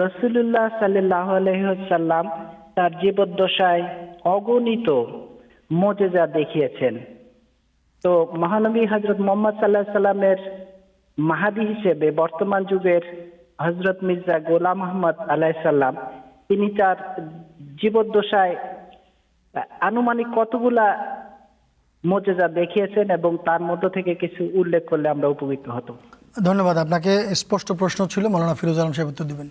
রসুল্লাহ সাল্লাহ আলহ্লাম তার জীবদ্দশায় অগণিত মোজেজা দেখিয়েছেন। তো মহানবী হজরত মোহাম্মদ সাল্লাহ সাল্লামের মাহাদি হিসেবে বর্তমান যুগের হজরত মির্জা গোলাম আহমদ আলাইসাল্লাম তিনি তার জীবদ্দশায় আনুমানিক কতগুলা মোজেজা দেখিয়েছেন এবং তার মধ্য থেকে কিছু উল্লেখ করলে আমরা উপকৃত হতো ধন্যবাদ, আপনাকে স্পষ্ট প্রশ্ন ছিল, মৌলানা ফিরোজ আলম সাহেব উত্তর দিবেন।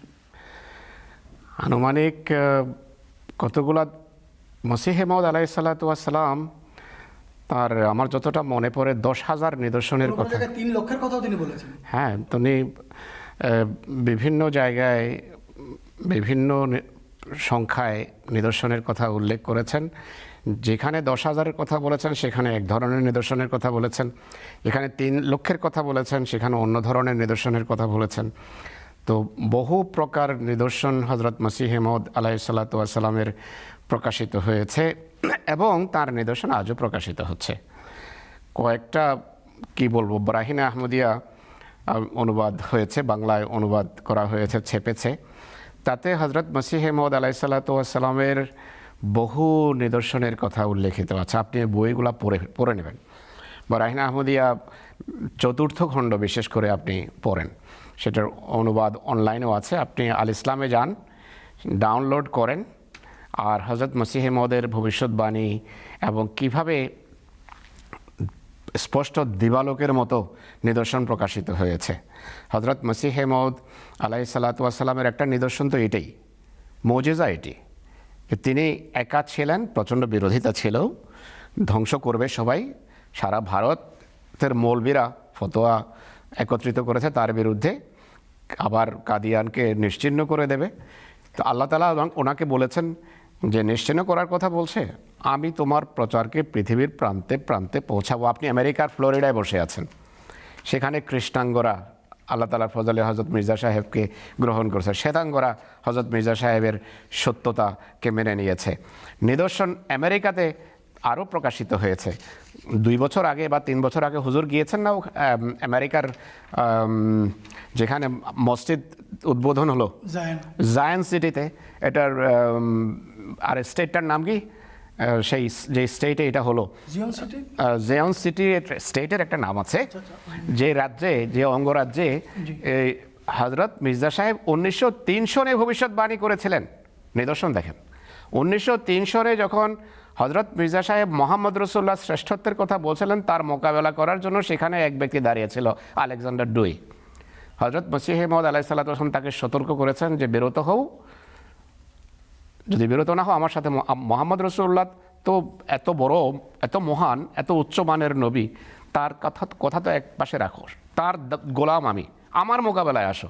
আনুমানিক কতগুলা মসিহে মৌদ আলাইসাল্লাম তার আমার যতটা মনে পড়ে দশ হাজার নিদর্শনের কথা। তিন লক্ষের কথাও তিনি বলেছেন। হ্যাঁ তিনি বিভিন্ন জায়গায় বিভিন্ন সংখ্যায় নিদর্শনের কথা উল্লেখ করেছেন। যেখানে দশ হাজারের কথা বলেছেন সেখানে এক ধরনের নিদর্শনের কথা বলেছেন। যেখানে তিন লক্ষের কথা বলেছেন সেখানে অন্য ধরনের নিদর্শনের কথা বলেছেন। তো বহু প্রকার নিদর্শন হজরত মসিহ মদ আলাইসাল্লাতামের প্রকাশিত হয়েছে এবং তার নিদর্শন আজও প্রকাশিত হচ্ছে। কয়েকটা, কি বলব ব্রাহিনা আহমদিয়া অনুবাদ হয়েছে, বাংলায় অনুবাদ করা হয়েছে, ছেপেছে। তাতে হজরত মসিহ মদ আলাইসাল্লাতামের বহু নিদর্শনের কথা উল্লেখিত আছে। আপনি বইগুলা পড়ে পড়ে নেবেন। বরাহিন আহমদিয়া চতুর্থ খণ্ড বিশেষ করে আপনি পড়েন। সেটার অনুবাদ অনলাইনেও আছে। আপনি আল ইসলামে যান ডাউনলোড করেন আর হজরত মসিহ মদের ভবিষ্যৎবাণী এবং কীভাবে স্পষ্ট দিবালোকের মতো নিদর্শন প্রকাশিত হয়েছে। হজরত মসিহ মৌদ আলাই সাল্লাতামের একটা নিদর্শন তো এটাই, মৌজেজা এটি তিনি একা ছিলেন, প্রচণ্ড বিরোধিতা ছিল, ধ্বংস করবে সবাই, সারা ভারতের মৌলবীরা, ফতোয়া একত্রিত করেছে তার বিরুদ্ধে, আবার কাদিয়ানকে নিশ্চিহ্ন করে দেবে। তো আল্লাহ তালা ওনাকে বলেছেন যে নিশ্চিহ্ন করার কথা বলছে, আমি তোমার প্রচারকে পৃথিবীর প্রান্তে প্রান্তে পৌঁছাবো। আপনি আমেরিকার ফ্লোরিডায় বসে আছেন। সেখানে কৃষ্ণাঙ্গরা আল্লাহ তালার ফজলে হজরত মির্জা সাহেবকে গ্রহণ করেছে। শ্বেতাঙ্গরা হজরত মির্জা সাহেবের সত্যতাকে মেনে নিয়েছে। নিদর্শন আমেরিকাতে আরও প্রকাশিত হয়েছে। দুই বছর আগে বা তিন বছর আগে হুজুর গিয়েছেন না আমেরিকার যেখানে মসজিদ উদ্বোধন হলো? জায়ন। সিটিতে। এটার আর স্টেটটার নাম কি? সেই যে স্টেটে এটা হলো। Zion city? স্টেটের একটা নাম আছে। যে রাজ্যে যে অঙ্গরাজ্যে এই হজরত মির্জা সাহেব উনিশশো তিন সনে ভবিষ্যৎবাণী করেছিলেন। নিদর্শন দেখেন। উনিশশো তিন সনে যখন হজরত মির্জা সাহেব মোহাম্মদ রসুল্লাহ শ্রেষ্ঠত্বের কথা বলছিলেন, তার মোকাবেলা করার জন্য সেখানে এক ব্যক্তি দাঁড়িয়েছিল, আলেকজান্ডার ডুই। হজরত মসিহ মদ আলাইসাল্লাম তাকে সতর্ক করেছেন যে, বিরত হও। যদি বিরত না হও, আমার সাথে মোহাম্মদ রসুল্লাহ তো এত বড়, এত মহান, এত উচ্চমানের নবী, তার কথা কথা তো এক পাশে রাখো। তার গোলাম আমি। আমার মোকাবেলায় আসো।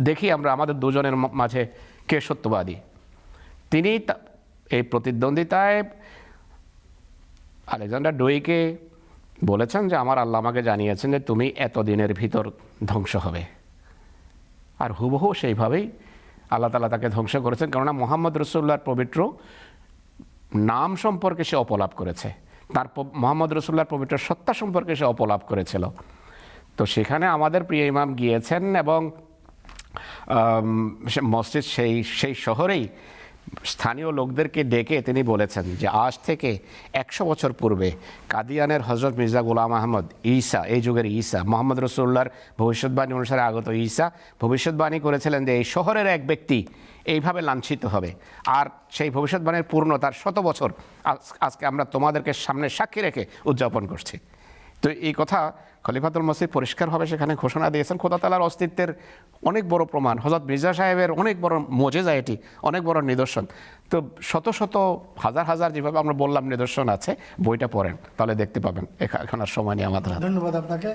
দেখি আমরা আমাদের দুজনের মাঝে কে সত্যবাদী। তিনি এই প্রতিদ্বন্দ্বিতায় আলেকজান্ডার ডুইকে বলেছেন যে, আমার আল্লাহ আমাকে জানিয়েছেন যে, তুমি এতদিনের ভিতর ধ্বংস হবে। আর হুবহু সেইভাবেই আল্লাহ তালা তাকে ধ্বংস করেছেন। কেননা মোহাম্মদ রসুল্লাহর পবিত্র নাম সম্পর্কে সে অপলাপ করেছে। তার মোহাম্মদ রসুল্লাহর পবিত্র সত্তা সম্পর্কে সে অপলাপ করেছিল। তো সেখানে আমাদের প্রিয় ইমাম গিয়েছেন এবং মসজিদ সেই সেই শহরেই স্থানীয় লোকদেরকে ডেকে তিনি বলেছেন যে আজ থেকে একশো বছর পূর্বে কাদিয়ানের হজরত মির্জা গোলাম আহমদ ঈসা, এই যুগের ঈসা, মোহাম্মদ রসুল্লাহর ভবিষ্যৎবাণী অনুসারে আগত ঈসা ভবিষ্যৎবাণী করেছিলেন যে এই শহরের এক ব্যক্তি এইভাবে লাঞ্ছিত হবে। আর সেই ভবিষ্যৎবাণীর পূর্ণ তার শত বছর আজকে আমরা তোমাদেরকে সামনে সাক্ষী রেখে উদযাপন করছি। তো এই কথা খলিফাতুল মসিদ পরিষ্কারভাবে সেখানে ঘোষণা দিয়েছেন। খোদা তালার অস্তিত্বের অনেক বড় প্রমাণ। হজরত মির্জা সাহেবের অনেক বড় মজেজা এটি, অনেক বড় নিদর্শন। তো শত শত, হাজার হাজার যেভাবে আমরা বললাম নিদর্শন আছে, বইটা পড়েন, তাহলে দেখতে পাবেন। এখা- এখন আর সময় নেই আমাদের ধন্যবাদ আপনাকে।